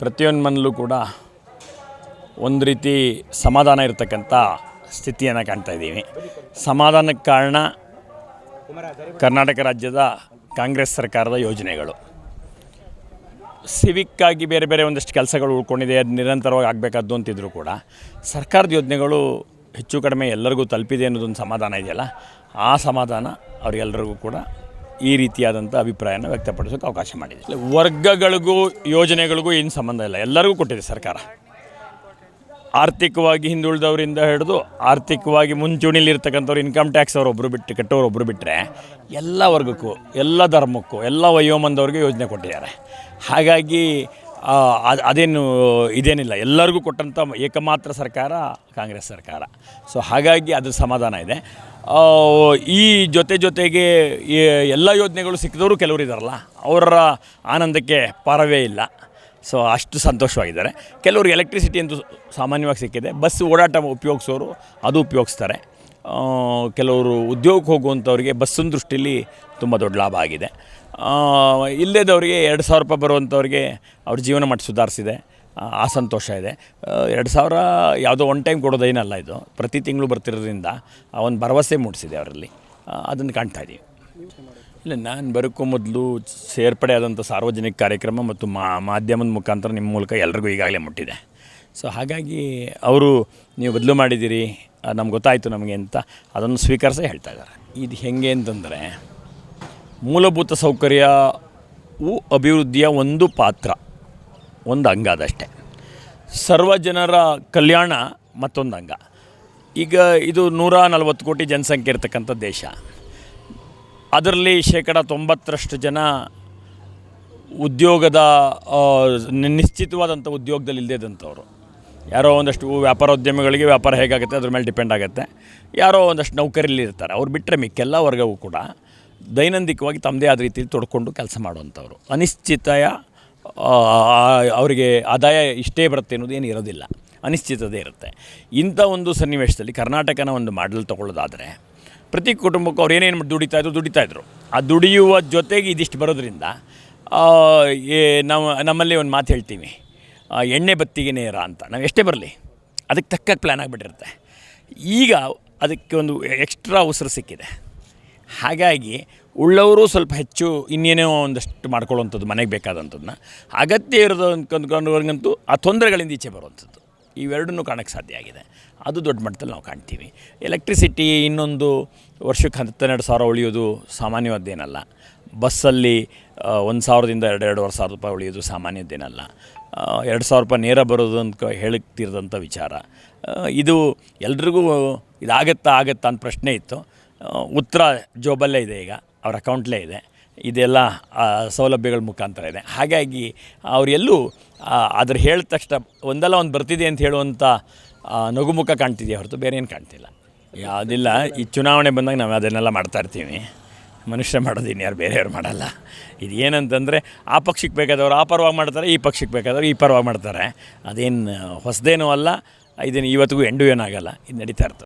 ಪ್ರತಿಯೊಂದು ಮನಲ್ಲೂ ಕೂಡ ಒಂದು ರೀತಿ ಸಮಾಧಾನ ಇರತಕ್ಕಂಥ ಸ್ಥಿತಿಯನ್ನು ಕಾಣ್ತಾ ಇದ್ದೀವಿ. ಸಮಾಧಾನಕ್ಕೆ ಕಾರಣ ಕರ್ನಾಟಕ ರಾಜ್ಯದ ಕಾಂಗ್ರೆಸ್ ಸರ್ಕಾರದ ಯೋಜನೆಗಳು. ಸಿವಿಕ್ಕಾಗಿ ಬೇರೆ ಬೇರೆ ಒಂದಷ್ಟು ಕೆಲಸಗಳು ಉಳ್ಕೊಂಡಿದೆ, ಅದು ನಿರಂತರವಾಗಿ ಆಗಬೇಕಾದ್ದು ಅಂತಿದ್ರು ಕೂಡ ಸರ್ಕಾರದ ಯೋಜನೆಗಳು ಹೆಚ್ಚು ಕಡಿಮೆ ಎಲ್ಲರಿಗೂ ತಲುಪಿದೆ ಅನ್ನೋದೊಂದು ಸಮಾಧಾನ ಇದೆಯಲ್ಲ? ಆ ಸಮಾಧಾನ ಅವರಿಗೆಲ್ಲರಿಗೂ ಕೂಡ ಈ ರೀತಿಯಾದಂಥ ಅಭಿಪ್ರಾಯನ ವ್ಯಕ್ತಪಡಿಸೋಕೆ ಅವಕಾಶ ಮಾಡಿದೆ. ವರ್ಗಗಳಿಗೂ ಯೋಜನೆಗಳಿಗೂ ಏನು ಸಂಬಂಧ ಇಲ್ಲ. ಎಲ್ಲರಿಗೂ ಕೊಟ್ಟಿದೆ ಸರ್ಕಾರ. ಆರ್ಥಿಕವಾಗಿ ಹಿಂದುಳಿದವರಿಂದ ಹಿಡಿದು ಆರ್ಥಿಕವಾಗಿ ಮುಂಚೂಣಿಲಿರ್ತಕ್ಕಂಥವ್ರು ಇನ್ಕಮ್ ಟ್ಯಾಕ್ಸ್ ಅವ್ರು ಒಬ್ಬರು ಬಿಟ್ಟು ಒಬ್ಬರು ಬಿಟ್ಟರೆ ಎಲ್ಲ ವರ್ಗಕ್ಕೂ, ಎಲ್ಲ ಧರ್ಮಕ್ಕೂ, ಎಲ್ಲ ವಯೋಮಂದವ್ರಿಗೆ ಯೋಜನೆ ಕೊಟ್ಟಿದ್ದಾರೆ. ಹಾಗಾಗಿ ಅದೇನು ಇದೇನಿಲ್ಲ. ಎಲ್ಲರಿಗೂ ಕೊಟ್ಟಂಥ ಏಕಮಾತ್ರ ಸರ್ಕಾರ ಕಾಂಗ್ರೆಸ್ ಸರ್ಕಾರ. ಸೊ ಹಾಗಾಗಿ ಅದು ಸಮಾಧಾನ ಇದೆ. ಈ ಜೊತೆ ಜೊತೆಗೆ ಎಲ್ಲ ಯೋಜನೆಗಳು ಸಿಕ್ಕಿದವರು ಕೆಲವರು ಇದ್ದಾರಲ್ಲ ಅವರ ಆನಂದಕ್ಕೆ ಪಾರವೇ ಇಲ್ಲ. ಸೊ ಅಷ್ಟು ಸಂತೋಷವಾಗಿದ್ದಾರೆ. ಕೆಲವರು ಎಲೆಕ್ಟ್ರಿಸಿಟಿ ಅಂತೂ ಸಾಮಾನ್ಯವಾಗಿ ಸಿಕ್ಕಿದೆ. ಬಸ್ ಓಡಾಟ ಉಪಯೋಗಿಸೋರು ಅದು ಉಪಯೋಗಿಸ್ತಾರೆ. ಕೆಲವರು ಉದ್ಯೋಗಕ್ಕೆ ಹೋಗುವಂಥವ್ರಿಗೆ ಬಸ್ಸಿನ ದೃಷ್ಟಿಯಲ್ಲಿ ತುಂಬ ದೊಡ್ಡ ಲಾಭ ಆಗಿದೆ. ಇಲ್ಲದವ್ರಿಗೆ ಎರಡು ಸಾವಿರ ರೂಪಾಯಿ ಬರುವಂಥವ್ರಿಗೆ ಅವ್ರ ಜೀವನ ಮಟ್ಟ ಸುಧಾರಿಸಿದೆ. ಆ, ಸಂತೋಷ ಇದೆ. ಎರಡು ಸಾವಿರ ಯಾವುದೋ ಒನ್ ಟೈಮ್ ಕೊಡೋದೇನಲ್ಲ ಇದು. ಪ್ರತಿ ತಿಂಗಳು ಬರ್ತಿರೋದ್ರಿಂದ ಆ ಒಂದು ಭರವಸೆ ಮೂಡಿಸಿದೆ ಅವರಲ್ಲಿ. ಅದನ್ನು ಕಾಣ್ತಾ ಇದ್ದೀವಿ ಇಲ್ಲ ನಾನು ಬರೋಕ್ಕೂ ಮೊದಲು ಸೇರ್ಪಡೆ ಆದಂಥ ಸಾರ್ವಜನಿಕ ಕಾರ್ಯಕ್ರಮ ಮತ್ತು ಮಾಧ್ಯಮದ ಮುಖಾಂತರ ನಿಮ್ಮ ಮೂಲಕ ಎಲ್ರಿಗೂ ಈಗಾಗಲೇ ಮುಟ್ಟಿದೆ. ಸೊ ಹಾಗಾಗಿ ಅವರು ನೀವು ಬದಲು ಮಾಡಿದ್ದೀರಿ. ನಮ್ಗೆ ಗೊತ್ತಾಯಿತು ನಮಗೆ ಅಂತ ಅದನ್ನು ಸ್ವೀಕರಿಸೇ ಹೇಳ್ತಾ ಇದ್ದಾರೆ. ಇದು ಹೆಂಗೆ ಅಂತಂದರೆ, ಮೂಲಭೂತ ಸೌಕರ್ಯವು ಅಭಿವೃದ್ಧಿಯ ಒಂದು ಪಾತ್ರ, ಒಂದು ಅಂಗ ಅದಷ್ಟೇ. ಸರ್ವ ಜನರ ಕಲ್ಯಾಣ ಮತ್ತೊಂದು ಅಂಗ. ಈಗ ಇದು ನೂರ ನಲವತ್ತು ಕೋಟಿ ಜನಸಂಖ್ಯೆ ಇರತಕ್ಕಂಥ ದೇಶ. ಅದರಲ್ಲಿ ಶೇಕಡ ತೊಂಬತ್ತರಷ್ಟು ಜನ ಉದ್ಯೋಗದ ನಿಶ್ಚಿತವಾದಂಥ ಉದ್ಯೋಗದಲ್ಲಿ ಇಲ್ಲದೇದಂಥವ್ರು ಯಾರೋ ಒಂದಷ್ಟು ವ್ಯಾಪಾರೋದ್ಯಮಿಗಳಿಗೆ ವ್ಯಾಪಾರ ಹೇಗಾಗುತ್ತೆ? ಅದ್ರ ಮೇಲೆ ಡಿಪೆಂಡ್ ಆಗುತ್ತೆ. ಯಾರೋ ಒಂದಷ್ಟು ನೌಕರಿಲಿರ್ತಾರೆ ಅವ್ರು ಬಿಟ್ಟರೆ ಮಿಕ್ಕೆಲ್ಲ ವರ್ಗವೂ ಕೂಡ ದೈನಂದಿಕವಾಗಿ ತಮ್ಮದೇ ಆದ ರೀತಿಯಲ್ಲಿ ತೊಡ್ಕೊಂಡು ಕೆಲಸ ಮಾಡುವಂಥವ್ರು. ಅನಿಶ್ಚಿತಯ ಅವರಿಗೆ ಆದಾಯ ಇಷ್ಟೇ ಬರುತ್ತೆ ಅನ್ನೋದು ಏನು ಇರೋದಿಲ್ಲ. ಅನಿಶ್ಚಿತತೆ ಇರುತ್ತೆ. ಇಂಥ ಒಂದು ಸನ್ನಿವೇಶದಲ್ಲಿ ಕರ್ನಾಟಕನ ಒಂದು ಮಾಡಲ್ ತೊಗೊಳ್ಳೋದಾದರೆ ಪ್ರತಿ ಕುಟುಂಬಕ್ಕೂ ಅವ್ರು ಏನೇನು ದುಡಿತಾ ಇದ್ರು ದುಡಿತಾ ಇದ್ರು. ಆ ದುಡಿಯುವ ಜೊತೆಗೆ ಇದಿಷ್ಟು ಬರೋದ್ರಿಂದ ನಾವು ನಮ್ಮಲ್ಲಿ ಒಂದು ಮಾತು ಹೇಳ್ತೀವಿ. ಎಣ್ಣೆ ಬತ್ತಿಗೆ ನೇರ ಅಂತ. ನಾವು ಎಷ್ಟೇ ಬರಲಿ, ಅದಕ್ಕೆ ತಕ್ಕ ಪ್ಲ್ಯಾನ್ ಆಗಿಬಿಟ್ಟಿರುತ್ತೆ. ಈಗ ಅದಕ್ಕೆ ಒಂದು ಎಕ್ಸ್ಟ್ರಾ ಉಸಿರು ಸಿಕ್ಕಿದೆ. ಹಾಗಾಗಿ ಉಳ್ಳವರು ಸ್ವಲ್ಪ ಹೆಚ್ಚು, ಇನ್ನೇನೋ ಒಂದಷ್ಟು ಮಾಡ್ಕೊಳ್ಳುವಂಥದ್ದು, ಮನೆಗೆ ಬೇಕಾದಂಥದ್ದನ್ನ ಅಗತ್ಯ ಇರೋದು ಅಂದ್ಕೊಂಡವ್ರಿಗಂತೂ ಆ ತೊಂದರೆಗಳಿಂದ ಈಚೆ ಬರುವಂಥದ್ದು. ಇವೆರಡನ್ನೂ ಕಾಣೋಕ್ಕೆ ಸಾಧ್ಯ ಆಗಿದೆ. ಅದು ದೊಡ್ಡ ಮಟ್ಟದಲ್ಲಿ ನಾವು ಕಾಣ್ತೀವಿ. ಎಲೆಕ್ಟ್ರಿಸಿಟಿ ಇನ್ನೊಂದು ವರ್ಷಕ್ಕೆ ಹತ್ತೆರಡು ಸಾವಿರ ಉಳಿಯೋದು ಸಾಮಾನ್ಯವಾದ್ದೇನಲ್ಲ. ಬಸ್ಸಲ್ಲಿ ಒಂದು ಸಾವಿರದಿಂದ ಎರಡು ಎರಡೂವರೆ ಸಾವಿರ ರೂಪಾಯಿ ಉಳಿಯೋದು ಸಾಮಾನ್ಯದ್ದೇನಲ್ಲ ಎರಡು ಸಾವಿರ ರೂಪಾಯಿ ನೇರ ಬರೋದು ಅಂತ ಹೇಳುತ್ತಿರದಂಥ ವಿಚಾರ. ಇದು ಎಲ್ರಿಗೂ ಇದಾಗತ್ತಾ ಆಗತ್ತಾ ಅಂತ ಪ್ರಶ್ನೆ ಇತ್ತು. ಉತ್ತರ ಜೋಬಲ್ಲೇ ಇದೆ ಈಗ, ಅವ್ರ ಅಕೌಂಟ್ಲೇ ಇದೆ. ಇದೆಲ್ಲ ಸೌಲಭ್ಯಗಳ ಮುಖಾಂತರ ಇದೆ. ಹಾಗಾಗಿ ಅವರೆಲ್ಲೂ ಅದ್ರ ಹೇಳಿದ ತಕ್ಷಣ ಒಂದಲ್ಲ ಒಂದು ಬರ್ತಿದೆ ಅಂತ ಹೇಳುವಂಥ ನಗುಮುಖ ಕಾಣ್ತಿದೆಯಾ ಹೊರತು ಬೇರೆ ಏನು ಕಾಣ್ತಿಲ್ಲ. ಯಾವುದಿಲ್ಲ, ಈ ಚುನಾವಣೆ ಬಂದಾಗ ನಾವು ಅದನ್ನೆಲ್ಲ ಮಾಡ್ತಾ ಇರ್ತೀವಿ. ಮನುಷ್ಯ ಮಾಡೋದು ಇನ್ಯಾರು ಬೇರೆಯವ್ರು ಮಾಡಲ್ಲ. ಇದು ಏನಂತಂದರೆ ಆ ಪಕ್ಷಕ್ಕೆ ಬೇಕಾದವ್ರು ಆ ಪರವಾಗಿ ಮಾಡ್ತಾರೆ, ಈ ಪಕ್ಷಕ್ಕೆ ಬೇಕಾದವ್ರು ಈ ಪರವಾಗಿ ಮಾಡ್ತಾರೆ. ಅದೇನು, ಹೊಸದೇನೂ ಅಲ್ಲ ಇದೇನು ಇವತ್ತಿಗೂ ಎಂಡು ಏನಾಗಲ್ಲ ಇದು ನಡೀತಾ ಇರ್ತದೆ.